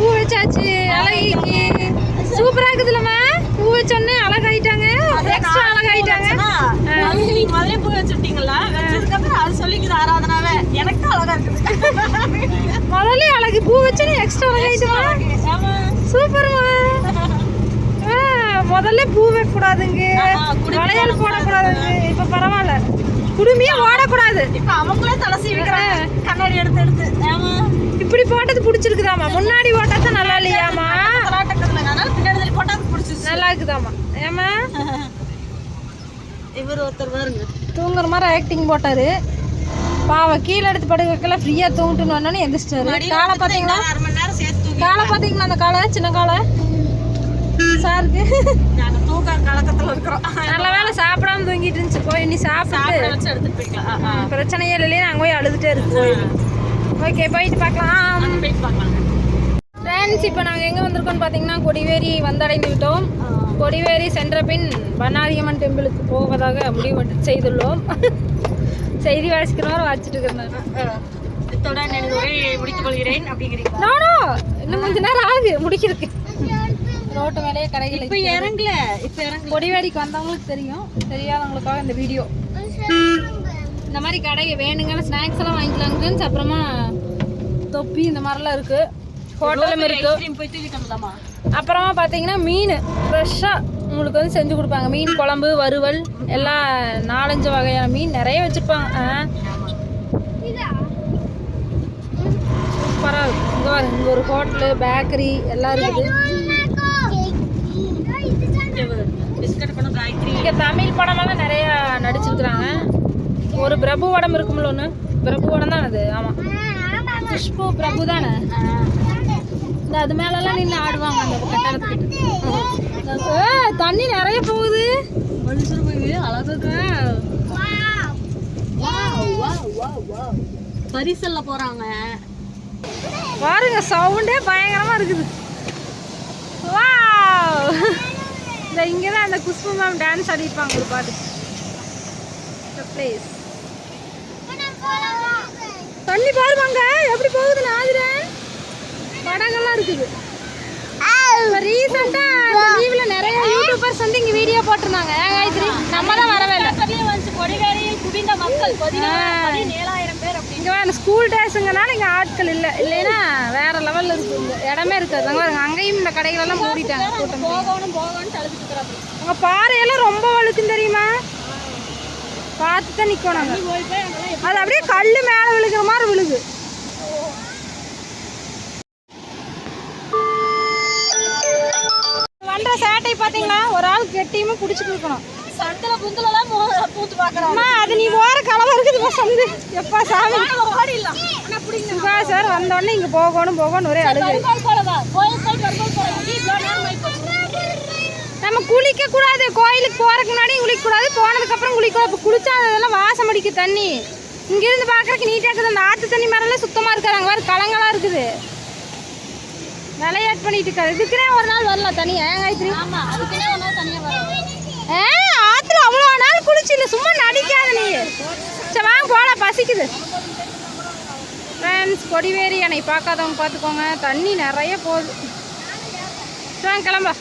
பூ வச்சாச்சு அழகிக்கு. சூப்பரா இருக்குதுல்லம்மா பூ வச்சோடனே அழகாயிட்டாங்க. எக்ஸ்ட்ரா அழகாயிட்டாங்க. நீங்க முதல்ல பூ வச்சுட்டீங்களா? வச்சதுக்கு அப்புறம் அது சொல்லிக்குது ஆராதனாவே. எனக்கு தான் அழகா இருக்குது. முதல்ல அழகு பூ வச்சோடனே எக்ஸ்ட்ரா அழகாயிட்டுமா? ஆமா. சூப்பர்மா. முதல்ல பூ வைக்கக்கூடாதுங்க. வளையல் போடக்கூடாதுங்க இப்ப பரவாயில்ல. குடுமியே ஓடக்கூடாது. இப்ப அவங்களே தலை சீவிக்கிறாங்க. கண்ணாடி எடுத்து எடுத்து. இப்படி போட்டது பிடிச்சிருக்குதாமா முன்னாடி ஓட்டத்தான் நல்லா இல்லையாமா போட்டா நல்லா இருக்குதாமா ஏமா இவர் ஒருத்தர் பாருங்க. தூங்குற மாதிரி ஆக்டிங் போட்டாரு. பாவம் கீழே எடுத்து படுக்க வைக்கல ஃப்ரீயா தூங்கிட்டுன்னு வந்தோன்னு எந்திரிச்சிட்டாரு. காலை பார்த்தீங்களா? காலை பார்த்தீங்களா அந்த காலை? சின்ன காலை? சாருக்கு. தூக்க கலக்கத்துல இருக்கிறோம். நல்ல வேலை சாப்பிடாம தூங்கிட்டு இருந்துச்சு. போய் நீ சாப்பிட்டு. பிரச்சனையே இல்லையே நாங்கள் போய் அழுதுட்டே இருக்கு ஓகே போயிட்டு பார்க்கலாம். போயிட்டு பார்க்கலாம். ஃப்ரெண்ட்ஸ் இப்போ நாங்கள் எங்கே வந்திருக்கோம்னு பார்த்தீங்கன்னா கொடிவேரி வந்தடைந்து விட்டோம். கொடிவேரி சென்ற பின் பண்ணாரியம்மன் டெம்பிளுக்கு போவதாக முடிவு செய்துள்ளோம். செய்தி வாசிக்கிறவரை வாசிச்சுட்டு இருக்கிறேன் முடித்துக் கொள்கிறேன். அப்படிங்கிறீங்க நானோ இன்னும் கொஞ்ச நேரம் ஆகுது முடிக்கிறதுக்கு. ரோட்டு மேலேயே கடைகள் இப்ப இறங்கல இப்ப இறங்கல கொடிவேரிக்கு வந்தவங்களுக்கு தெரியும் தெரியாதவங்களுக்காக இந்த வீடியோ. இந்த மாதிரி கடை வேணுங்கன்னு ஸ்நாக்ஸ் எல்லாம் வாங்கிக்கலாம். ஃப்ரெண்ட்ஸ் அப்புறமா தொப்பி இந்த மாதிரிலாம் இருக்கு. ஹோட்டலும் இருக்கு. அப்புறமா பார்த்தீங்கன்னா மீன் ஃப்ரெஷ்ஷாக உங்களுக்கு வந்து செஞ்சு கொடுப்பாங்க. மீன் குழம்பு வறுவல் எல்லாம் நாலஞ்சு வகையான மீன் நிறைய வச்சுருப்பாங்க. சூப்பராக இருக்கும் இங்கே பாருங்க இங்கே ஒரு ஹோட்டலு பேக்கரி எல்லாம் இருக்குது. இங்கே தமிழ் படமெல்லாம் நிறைய நடிச்சிருக்கிறாங்க. ஒரு பிரபு படம் இருக்கும்ல ஒன்று பிரபு படம் தான் அது ஆமாம் குஷ்பு பிரபு தானே? இந்த அது மேலெல்லாம் நின்று ஆடுவாங்க அந்த கட்டடத்துக்கு ஏ தண்ணி நிறைய போகுது. மனுஷர் போய் அழகா பரிசல்ல போறாங்க. பாருங்க சவுண்டே பயங்கரமா இருக்குது. வாவ். இந்த இங்கே தான் அந்த குஷ்பு மேம் டான்ஸ் ஆடிப்பாங்க ஒரு பாட்டு ப்ளீஸ் தண்ணி பாருவாங்க. எப்படி போகுது ஆகுறேன் படங்கள்லாம் இருக்குது. இப்போ ரீசெண்டாக லீவில் நிறைய யூடியூபர்ஸ் வந்து இங்கே வீடியோ போட்டிருந்தாங்க. காயத்ரி நம்ம தான் வரவே இல்லை. குவிந்த மக்கள் பதினேழாயிரம் பேர் இங்கே வேறு ஸ்கூல் டேஸுங்கனால இங்கே ஆட்கள் இல்லை. இல்லைன்னா வேற லெவலில் இருக்கு. இங்க இடமே இருக்காது. அங்கே அங்கேயும் இந்த கடைகளெல்லாம் மூடிட்டாங்க கூட்டம் போகணும் போகணும்னு தழுவிட்டு அங்கே பாறையெல்லாம் ரொம்ப வழுக்கும் தெரியுமா? பார்த்து தான் நிற்கணும் அது அப்படியே கல் மேலே விழுகிற மாதிரி விழுகு. வண்ட சேட்டை பார்த்தீங்களா? ஒரு ஆள் கெட்டியுமே பிடிச்சிட்டு இருக்கணும். பூத்து அது நீ ஓர கலவை இருக்குது சந்து? எப்பா சாமி? ஓடிடலாம் சுகா சார் வந்தோடனே இங்கே போகணும் போகணும் ஒரே அழுகு. நம்ம குளிக்க கூடாது கோயிலுக்கு போறதுக்கு முன்னாடி குளிக்க இப்போ குளிச்சா அதெல்லாம் வாசம் அடிக்கு தண்ணி. இங்க இருந்து பாக்குறதுக்கு நீட்டா இருக்குது. அந்த ஆத்து தண்ணி மேலாம் சுத்தமா இருக்காது. அங்க வேற கலங்கலா இருக்குது. விளையாட்டு பண்ணிட்டு இருக்காது. இதுக்குனே ஒரு நாள் வரலாம் தனியா? ஏன் காயத்ரி? ஏ ஆத்துல அவ்வளோ நாள் குளிச்சு இல்லை சும்மா நடிக்காத நீ. சரி வாங்க போலாம். பசிக்குது. ஃப்ரெண்ட்ஸ் கொடிவேரி அணை பார்க்காதவங்க பார்த்துக்கோங்க. தண்ணி நிறைய போகுது. வாங்க கிளம்ப